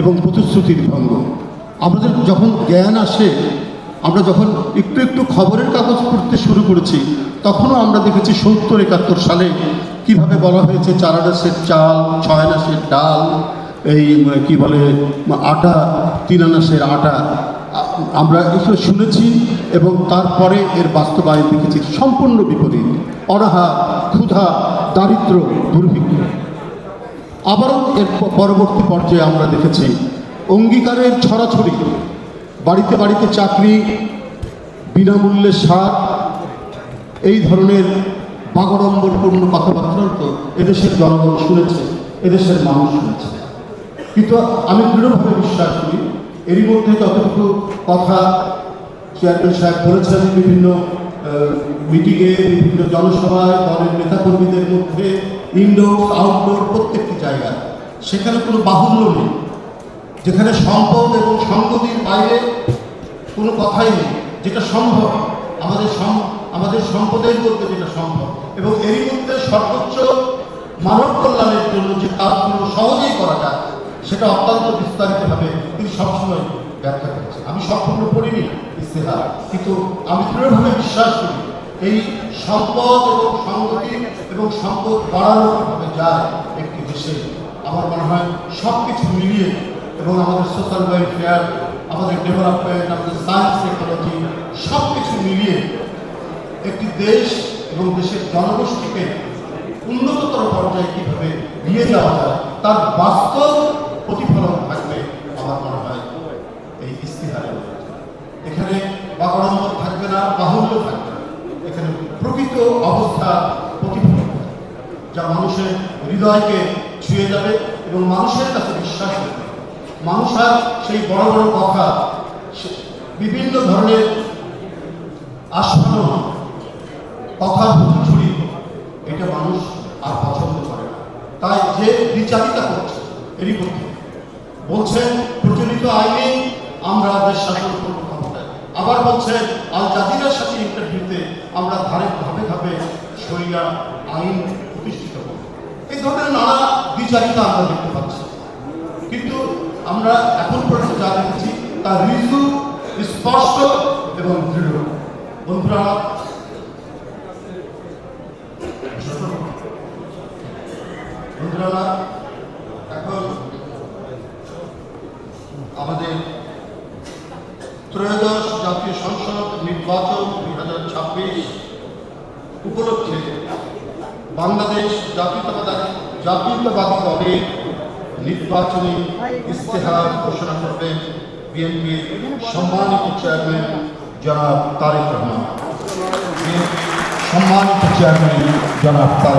এবং প্রতিশ্রুতির ভঙ্গ। আমাদের যখন জ্ঞান আসে, আমরা যখন একটু একটু খবরের কাগজ পড়তে শুরু করেছি, তখনও আমরা দেখেছি সত্তর একাত্তর সালে কীভাবে বলা হয়েছে চার আনাসের চাল ছয় আনাসের ডাল, এই কি বলে আটা তিন আনাসের আটা আমরা এসব শুনেছি এবং তারপরে এর বাস্তবায়ন দেখেছি। সম্পূর্ণ বিপরীত। অনাহা ক্ষুধা, দারিদ্র, দুর্ভিক্ষ। আবারও এর পরবর্তী পর্যায়ে আমরা দেখেছি অঙ্গীকারের ছড়াছড়ি, বাড়িতে বাড়িতে চাকরি, বিনামূল্যে সার, এই ধরনের বাগড়ম্বরপূর্ণ কথাবার্তা তো এদেশের জনগণ শুনেছে, এদেশের মানুষ শুনেছে। কিন্তু আমি দৃঢ়ভাবে বিশ্বাস করি, এরই মধ্যে যতটুকু কথা চেয়ারম্যান সাহেব বলেছেন, বিভিন্ন মিটিংয়ে বিভিন্ন জনসভায় দলের নেতাকর্মীদের মধ্যে ইনডোর আউটডোর প্রত্যেকটি জায়গায়। সেখানে কোনো বাহুল্য নেই। যেখানে সম্পদ এবং সংগতির বাইরে কোনো কথাই নেই, যেটা সম্ভব। আমাদের আমাদের সম্পদের মধ্যে যেটা সম্ভব। এবং এরই মধ্যে সর্বোচ্চ মানব কল্যাণের জন্য যে কাজগুলো সহজেই করা যায়, সেটা অত্যন্ত বিস্তারিতভাবে তিনি সবসময় ব্যাখ্যা করেছেন আমি সম্পূর্ণ পড়িনি ইস্তেহার, কিন্তু আমি দৃঢ়ভাবে বিশ্বাস করি, এই সম্পদ এবং সংগতি এবং সম্পদ বাড়ানোভাবে যায় একটি দেশে। আমার মনে হয় সব কিছু মিলিয়ে এবং আমাদের সোশ্যাল ওয়েলফেয়ার আমাদের ডেভেলপমেন্ট আমাদের সায়েন্স টেকনোলজি সব কিছু মিলিয়ে একটি দেশ এবং দেশের জনগোষ্ঠীকে উন্নততর পর্যায়ে কীভাবে নিয়ে যাওয়া যায়, তার বাস্তব প্রতিফলন থাকবে আমার মনে হয় মধ্যে। এখানে বাগাড়ম্বর থাকবে না, বাহুল্য থাকবে এখানে প্রকৃত অবস্থা প্রতিফলন যা মানুষের হৃদয়কে ছুঁয়ে যাবে এবং মানুষের কাছে বিশ্বাস মানুষ আর সেই বড় বড় কথা বিভিন্ন ধরনের আস্ফালন কথা ছুরি এটা মানুষ আর পছন্দ করে না। তাই যে বিচারিতা করছে, এরই মধ্যে বলছেন, প্রচলিত আইনে আমরা দেশ শাসন করব আবার বলছেন আল জাজিরার সাথে ইন্টারভিউতে আমরা ধারে ধাপে ধাপে সরিয়া আইন প্রতিষ্ঠিত করব। এই ধরনের নানা বিচারিতা আমরা দেখতে পাচ্ছি। কিন্তু আমরা এখন পর্যন্ত যা দেখেছি, তা ঋজু স্পষ্ট এবং দৃঢ়। বন্ধুরা বন্ধুরা, এখন আমাদের ত্রয়োদশ জাতীয় সংসদ নির্বাচন দুই হাজার ছাব্বিশ উপলক্ষে বাংলাদেশ জাতীয়তাবাদী জাতীয়তাবাদী দলের নির্বাচনী ইস্তেহার ঘোষণা করবেন বিএনপির সম্মানিত চেয়ারম্যান জনাব তারেক রহমান। সম্মানিত চেয়ারম্যান জনাব তারেক